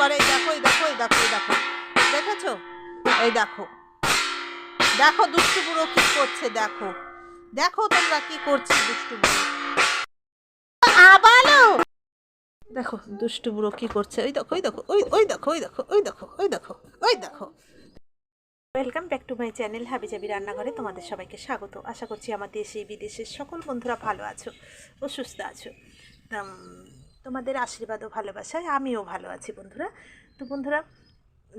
করে এই দেখো এই দেখো এই দেখো এই দেখো। দেখেছ? এই দেখো। দেখো দুষ্টু বুড়ো কি করছে দেখো। দেখো তোমরা কি করছে দুষ্টু বুড়ো আবালো! দেখো দুষ্টু বুড়ো কি করছে ওই দেখো ওই দেখো ওই ওই দেখো ওই দেখো ওই দেখো ওই দেখো ওই দেখো। Welcome back to my channel হাবিজাবি রান্নাঘরে তোমাদের সবাইকে স্বাগত। আশা করছি আমার দেশে বিদেশের সকল বন্ধুরা ভালো আছো ও সুস্থ আছো। তোমাদের আশীর্বাদ ও ভালোবাসায়, আমিও ভালো আছি বন্ধুরা। তো বন্ধুরা,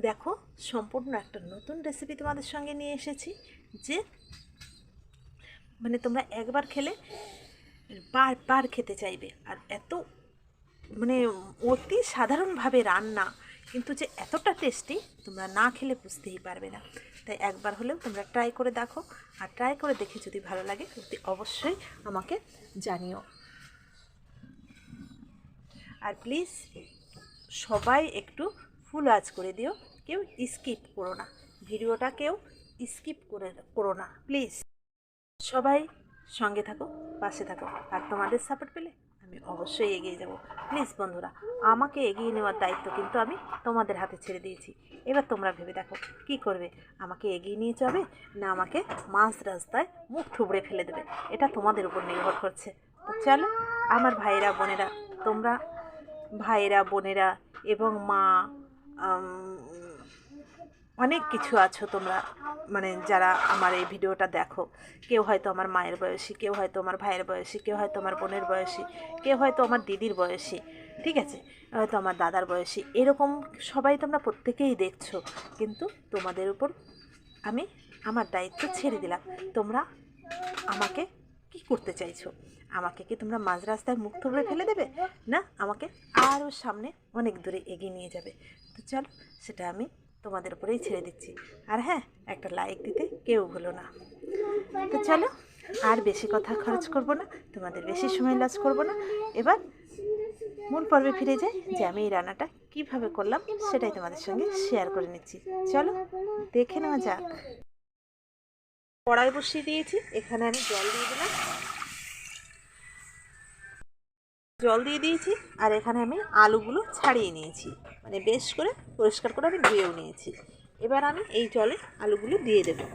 দেখো, সম্পূর্ণ একটা নতুন রেসিপি তোমাদের সঙ্গে নিয়ে এসেছি, যে মানে তোমরা একবার খেলে বার বার খেতে চাইবে। আর এত মানে অতি সাধারণভাবে রান্না, কিন্তু যে এতটা টেস্টি তোমরা না খেলে বুঝতেই পারবে না। তাই একবার হলেও তোমরা ট্রাই করে দেখো, আর ট্রাই করে দেখে যদি ভালো লাগে, অবশ্যই আমাকে জানিও। আর প্লিজ সবাই একটু ফুল আজ করে দিও। কেউ স্কিপ করো না। ভিডিওটা কেউ স্কিপ করে করো না। প্লিজ সবাই সঙ্গে থাকো, পাশে থাকো। আর তোমাদের সাপোর্ট পেলে আমি অবশ্যই এগিয়ে যাব। প্লিজ বন্ধুরা, আমাকে এগিয়ে নেওয়ার দায়িত্ব কিন্তু আমি তোমাদের হাতে ছেড়ে দিয়েছি। এবার তোমরা ভেবে দেখো কি করবে? আমাকে এগিয়ে নিয়ে যাবে না আমাকে মাঝ রাস্তায় মুখ থুবড়ে ফেলে দেবে? এটা তোমাদের উপর নির্ভর করছে। তো চলো, আমার ভাইয়েরা, বোনেরা, তোমরা ভাইয়েরা, বোনেরা এবং মা অনেক কিছু আছো তোমরা মানে যারা আমার এই ভিডিওটা দেখো। কেউ হয়তো আমার মায়ের বয়সী, কেউ হয়তো আমার ভাইয়ের বয়সী, কেউ হয়তো আমার বোনের বয়সী, কেউ হয়তো আমার দিদির বয়সী, ঠিক আছে? হয়তো আমার দাদার বয়সী, এরকম সবাই তোমরা প্রত্যেকেই দেখছ। কিন্তু তোমাদের উপর আমি আমার দায়িত্ব ছেড়ে দিলাম। তোমরা আমাকে কি করতে চাইছো? আমাকে কি তোমরা মাঝ রাস্তায় মুখ থুবড়ে ফেলে দেবে? না, আমাকে আরও সামনে অনেক দূরে এগিয়ে নিয়ে যাবে। তো চলো, সেটা আমি তোমাদের উপরেই ছেড়ে দিচ্ছি। আর হ্যাঁ একটা লাইক দিতে কেউ ভুলো না। তো চলো, আর বেশি কথা খরচ করব না, তোমাদের বেশি সময় লস করব না। এবার মূল পর্বে ফিরে যাই, যে আমি এই রান্নাটা কীভাবে করলাম সেটাই তোমাদের সঙ্গে শেয়ার করে নিচ্ছি। চলো, দেখে নেওয়া যাক। কড়াই বসিয়ে দিয়েছি, এখানে আমি জল দিয়ে দিলাম। জল দিয়ে দিয়েছি আর এখানে আমি আলুগুলো ছাড়িয়ে নিয়েছি। মানে বেশ করে পরিষ্কার করে আমি ধুয়েও নিয়েছি। এবার আমি এই জলে আলুগুলো দিয়ে দেবো।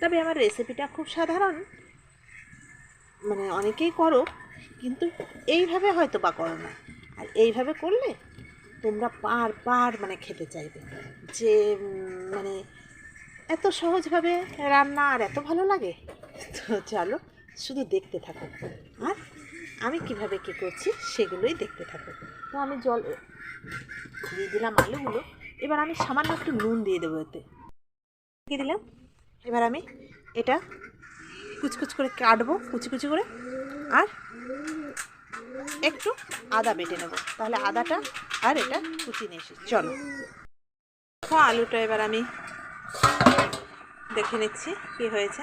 তবে আমার রেসিপিটা খুব সাধারণ। মানে অনেকেই করো, কিন্তু এইভাবে হয়তো বা করো না। আর এইভাবে করলে তোমরা বার বার মানে খেতে চাইবে। যে মানে এত সহজভাবে রান্না আর এত ভালো লাগে। তো চলো শুধু দেখতে থাকো। আর আমি কীভাবে কী করছি সেগুলোই দেখতে থাকো। তো আমি জল দিয়ে দিলাম আলুগুলো। এবার আমি সামান্য একটু নুন দিয়ে দেবো এতে। দিয়ে দিলাম। এবার আমি এটা কুচকুচ করে কাটবো, কুচি কুচি করে। আর একটু আদা বেটে নেব। তাহলে আদাটা আর এটা কুচি নিয়ে এসে চলো। আলুটা এবার আমি দেখে নিচ্ছি কি হয়েছে।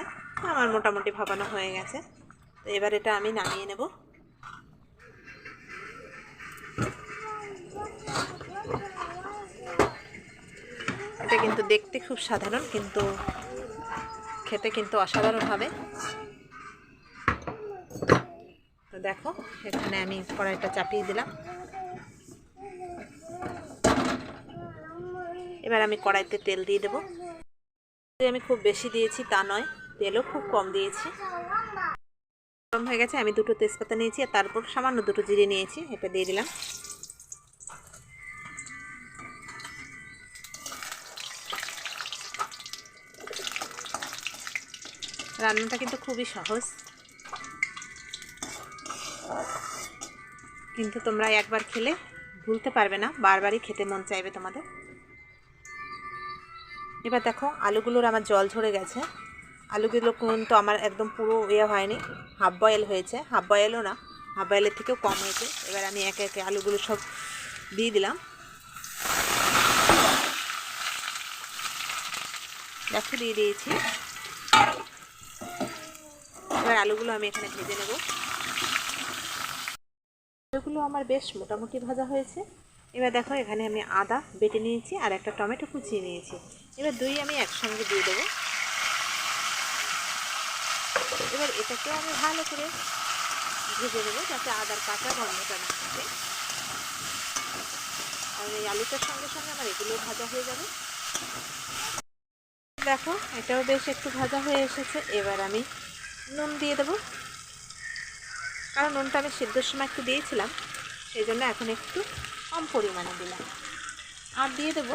আমার মোটামুটি ভাবানো হয়ে গেছে। তো এবার এটা আমি নামিয়ে নেব। দেখতে খুব সাধারণ, কিন্তু খেতে কিন্তু অসাধারণ হবে তো দেখো, এখানে আমি কড়াইটা চাপিয়ে দিলাম। এবার আমি কড়াইতে তেল দিয়ে দেবো। আমি খুব বেশি দিয়েছি তা নয়, তেলও খুব কম দিয়েছি। গরম হয়ে গেছে, আমি দুটো তেজপাতা নিয়েছি আর তারপর সামান্য দুটো জিরে নিয়েছি, এটা দিয়ে দিলাম। রান্নাটা কিন্তু খুবই সহজ। কিন্তু তোমরা একবার খেলে ভুলতে পারবে না, বারবারই খেতে মন চাইবে তোমাদের। এবার দেখো, আলুগুলোর আমার জল ঝরে গেছে। আলুগুলো কিন্তু আমার একদম পুরো ইয়ে হয়নি, হাফ বয়েল হয়েছে। হাফ বয়েলও না, হাফ বয়েলের থেকেও কম হয়েছে। এবার আমি একে একে আলুগুলো সব দিয়ে দিলাম। দেখো, দিয়ে দিয়েছি। এবার আলুগুলো আমি এখানে ভেজে নেব। আলুগুলো আমার বেশ মোটামুটি ভাজা হয়েছে। এবার দেখো এখানে আমি আদা বেটে নিয়েছি আর একটা টমেটো কুচিয়ে নিয়েছি। এবার দুই আমি একসঙ্গে দিয়ে দেবো। এবার এটাকেও আমি ভালো করে ভেজে নেব যাতে আদার কাঁচা গন্ধটা না থাকে আর এই আলুটার সঙ্গে সঙ্গে আমার এগুলো ভাজা হয়ে যাবে। দেখো এটাও বেশ একটু ভাজা হয়ে এসেছে। এবার আমি নুন দিয়ে দেবো। কারণ নুনটা আমি সিদ্ধর সময় একটু দিয়েছিলাম, সেই জন্য এখন একটু কম পরিমাণে দিলাম। আর দিয়ে দেবো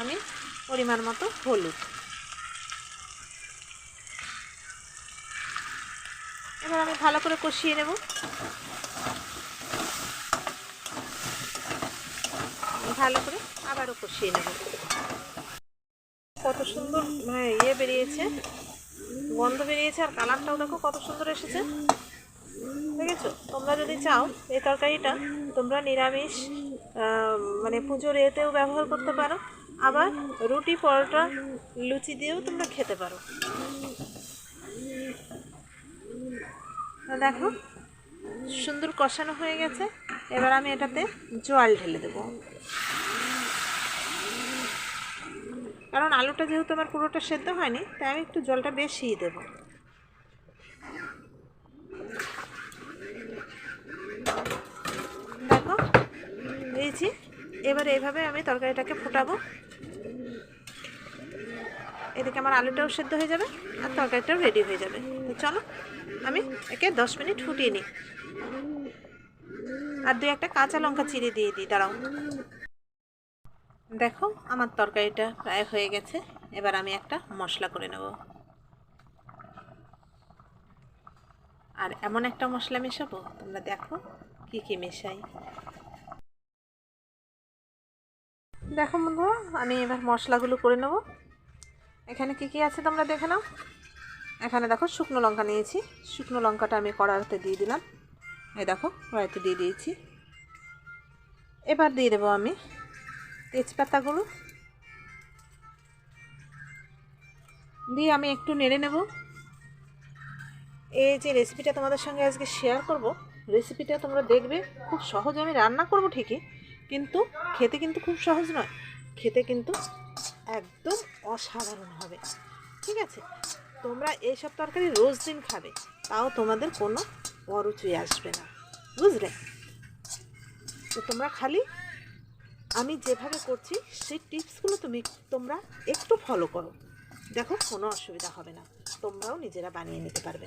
আমি পরিমাণ মতো হলুদ। এবার আমি ভালো করে কষিয়ে নেব। ভালো করে আবারও কষিয়ে নেব। কত সুন্দর মানে ইয়ে বেরিয়েছে। গন্ধ বেরিয়েছে আর কালারটাও দেখো কত সুন্দর এসেছে। দেখেছ? তোমরা যদি চাও এই তরকারিটা, তোমরা নিরামিষ মানে পুজোর এতেও ব্যবহার করতে পারো। আবার রুটি, পরোটা, লুচি দিয়েও তোমরা খেতে পারো। দেখো, সুন্দর কষানো হয়ে গেছে। এবার আমি এটাতে জল ঢেলে দেবো। কারণ আলুটা যেহেতু আমার পুরোটা সেদ্ধ হয়নি, তাই আমি একটু জলটা বেশিই দেবো। দেখো, দিয়েছি। এবার এইভাবে আমি তরকারিটাকে ফোটাবো। এদিকে আমার আলুটাও সেদ্ধ হয়ে যাবে আর তরকারিটাও রেডি হয়ে যাবে। তো চলো, আমি একে দশ মিনিট ফুটিয়ে নিই। আর দু একটা কাঁচা লঙ্কা চিড়ে দিয়ে দিই, দাঁড়াও। দেখো, আমার তরকারিটা প্রায় হয়ে গেছে। এবার আমি একটা মশলা করে নেব। আর এমন একটা মশলা মেশাবো? তোমরা দেখো কি কি মেশাই। দেখো বন্ধুরা, আমি এবার মশলাগুলো করে নেব। এখানে কি কি আছে তোমরা দেখে নাও। এখানে দেখো শুকনো লঙ্কা নিয়েছি। শুকনো লঙ্কাটা আমি কড়াতে দিয়ে দিলাম। এই দেখো, কড়াইতে দিয়ে দিয়েছি। এবার দিয়ে দেবো আমি তেজপাতাগুলো দিয়ে আমি একটু নেড়ে নেব। এই যে রেসিপিটা তোমাদের সঙ্গে আজকে শেয়ার করব রেসিপিটা তোমরা দেখবে, খুব সহজ আমি রান্না করব ঠিকই, কিন্তু খেতে কিন্তু খুব সহজ নয়, খেতে কিন্তু একদম অসাধারণ হবে, ঠিক আছে? তোমরা এইসব তরকারি রোজ দিন খাবে, তাও তোমাদের কোনো অরুচি আসবে না, বুঝলে? তো তোমরা খালি আমি যেভাবে করছি, সেই টিপসগুলো তুমি, তোমরা একটু ফলো করো। দেখো, কোনো অসুবিধা হবে না। তোমরাও নিজেরা বানিয়ে নিতে পারবে।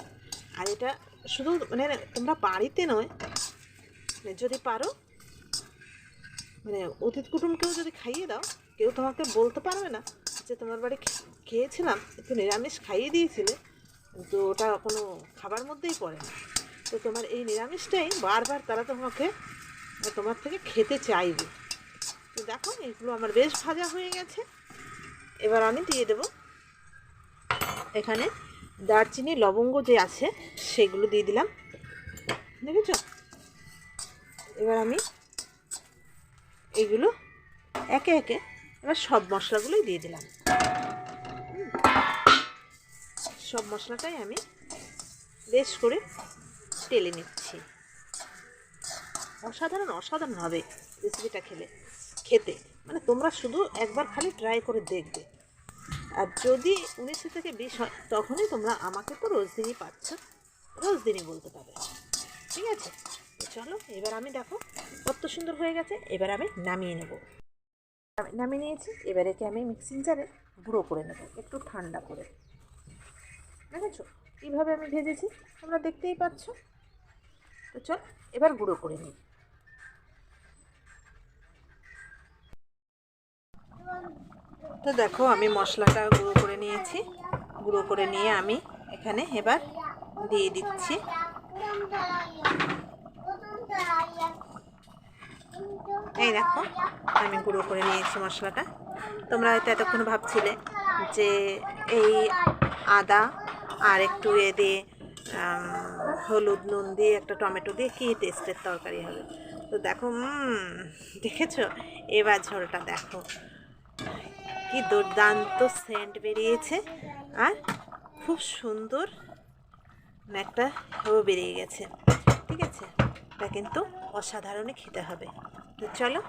আর এটা শুধু মানে তোমরা বাড়িতে নয় মানে যদি পারো মানে অতিথ কুটুমকেও যদি খাইয়ে দাও, কেউ তোমাকে বলতে পারবে না যে তোমার বাড়ি খেয়েছিলাম, একটু নিরামিষ খাইয়ে দিয়েছিলে তো ওটা কোনো খাবার মধ্যেই পড়ে না। তো তোমার এই নিরামিষটাই বারবার তারা তোমাকে, তোমার থেকে খেতে চাইবে। তো দেখো, এগুলো আমার বেশ ভাজা হয়ে গেছে। এবার আমি দিয়ে দেব এখানে দারচিনি, লবঙ্গ যে আছে, সেগুলো দিয়ে দিলাম। দেখেছ? এবার আমি এইগুলো একে একে এবার সব মশলাগুলোই দিয়ে দিলাম। সব মশলাটাই আমি বেশ করে টেলে নিচ্ছি। অসাধারণ অসাধারণ হবে রেসিপিটা খেলে। খেতে। মানে তোমরা শুধু একবার খালি ট্রাই করে দেখবে। আর যদি উনিশশো থেকে বিশ হয়, তখনই তোমরা আমাকে তো রোজ দিনই পাচ্ছ। রোজ দিনই বলতে পারবে। ঠিক আছে? চলো, এবার আমি দেখো, কত সুন্দর হয়ে গেছে। এবার আমি নামিয়ে নেব। নামিয়ে নিয়েছি, এবার একে আমি মিক্সিং জারে গুঁড়ো করে নেব, একটু ঠান্ডা করে। দেখেছ? কীভাবে আমি ভেজেছি? তোমরা দেখতেই পাচ্ছ। তো চল, এবার গুঁড়ো করে নিই। তো দেখো, আমি মশলাটা গুঁড়ো করে নিয়েছি। গুঁড়ো করে নিয়ে আমি এখানে এবার দিয়ে দিচ্ছি। এই দেখো, আমি গুঁড়ো করে নিয়েছি মশলাটা। তোমরা হয়তো এতক্ষণ ভাবছিলে যে এই আদা আর একটু এ দিয়ে হলুদ নুন দিয়ে, একটা টমেটো দিয়ে কী টেস্টের তরকারি হবে। তো দেখো দেখেছ? এবার ঝোলটা দেখো। কি দুর্দান্ত সেন্ট বেরিয়েছে। আর খুব সুন্দর একটা হেও বেরিয়ে গেছে। ঠিক আছে? এটা কিন্তু অসাধারণই খেতে হবে। তো চলো,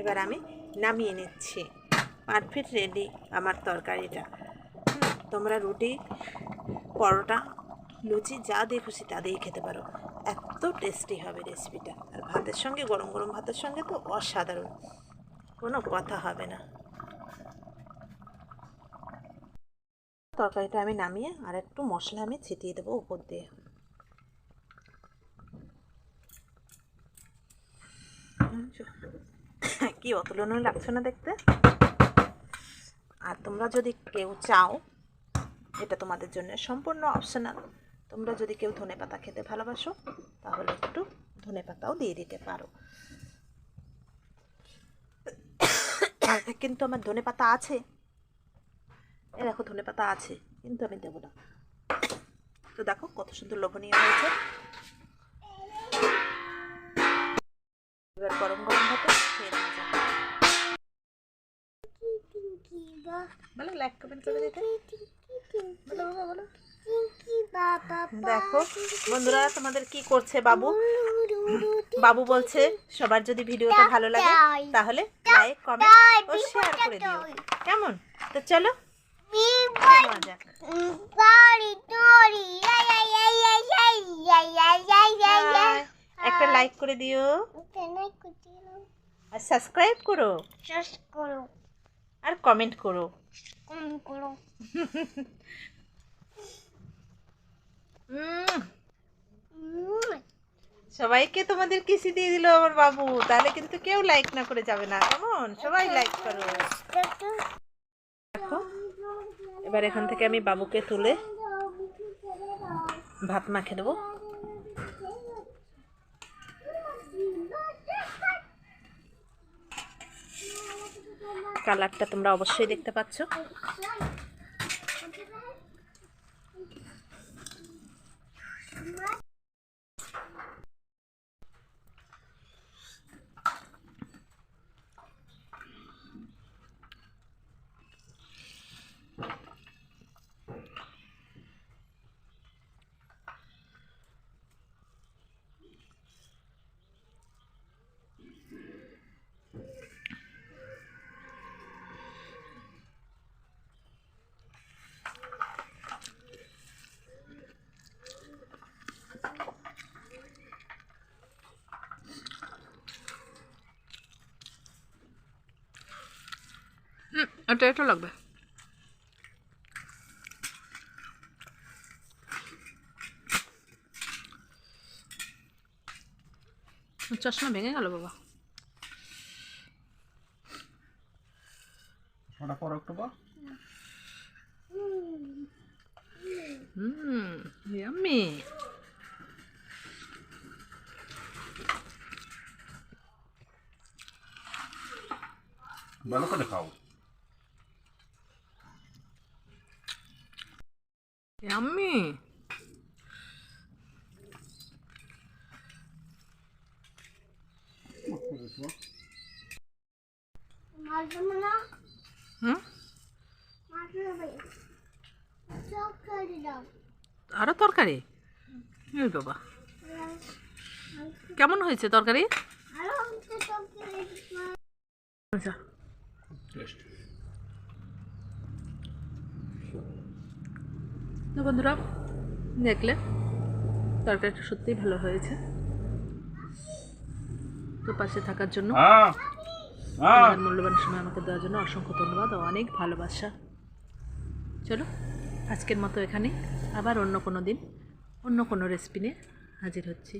এবার আমি নামিয়ে নিচ্ছি। পারফেক্ট রেডি আমার তরকারিটা। তোমরা রুটি, পরোটা, লুচি যা দিয়ে খুশি তা দিয়ে খেতে পারো। এত টেস্টি হবে রেসিপিটা আর ভাতের সঙ্গে গরম গরম ভাতের সঙ্গে তো অসাধারণ। কোনো কথা হবে না। তরকারিটা আমি নামিয়ে আর একটু মশলা আমি ছিটিয়ে দেবো উপর দিয়ে। কি অতুলনীয় লাগছে না দেখতে? আর তোমরা যদি কেউ চাও, এটা তোমাদের জন্য সম্পূর্ণ অপশনাল তোমরা যদি কেউ ধনে পাতা খেতে ভালোবাসো, তাহলে একটু ধনে পাতাও দিয়ে দিতে পারো। কিন্তু আমার ধনে পাতা আছে দেখো ধনে পাতা আছে কিন্তু আমি দেবো না। তো দেখো কত সুন্দর লোভনীয় হয়েছে। এবার গরম গরম ভাতে খেয়ে নেওয়া যাক। বলো লাইক কমেন্ট করে দিতে। বলো বাবা বলো। দেখো বন্ধুরা তোমাদের কি করছে বাবু? বাবু বলছে সবার যদি ভিডিওটা ভালো লাগে তাহলে লাইক কমেন্ট ও শেয়ার করে দিও। কেমন? তো চলো একটা লাইক করে দিও। আর সাবস্ক্রাইব করো। আর কমেন্ট করো। উম, সবাইকে তোমাদের কিসি দিয়ে দিল আমার বাবু? তাহলে কিন্তু কেউ লাইক না করে যাবে না। কেমন? সবাই লাইক করো। দেখো। এবার এখান থেকে আমি বাবুকে তুলে ভাত মাখে দেবো। কালারটা তোমরা অবশ্যই দেখতে পাচ্ছ। এটা এটা লাগবে। চশমা ভেঙে গেল বাবা। ওটা পর একটু পর। হুম ভালো করে ইয়াম্মি হুম আরও তরকারি? এই বাবা। কেমন হয়েছে তরকারি? আচ্ছা। তো বন্ধুরা দেখলে তরকারিটা সত্যিই ভালো হয়েছে। তো পাশে থাকার জন্য মূল্যবান সময় আমাকে দেওয়ার জন্য অসংখ্য ধন্যবাদ ও অনেক ভালোবাসা। চলো আজকের মতো এখানে আবার অন্য কোনো দিন অন্য কোনো রেসিপি নিয়ে হাজির হচ্ছি।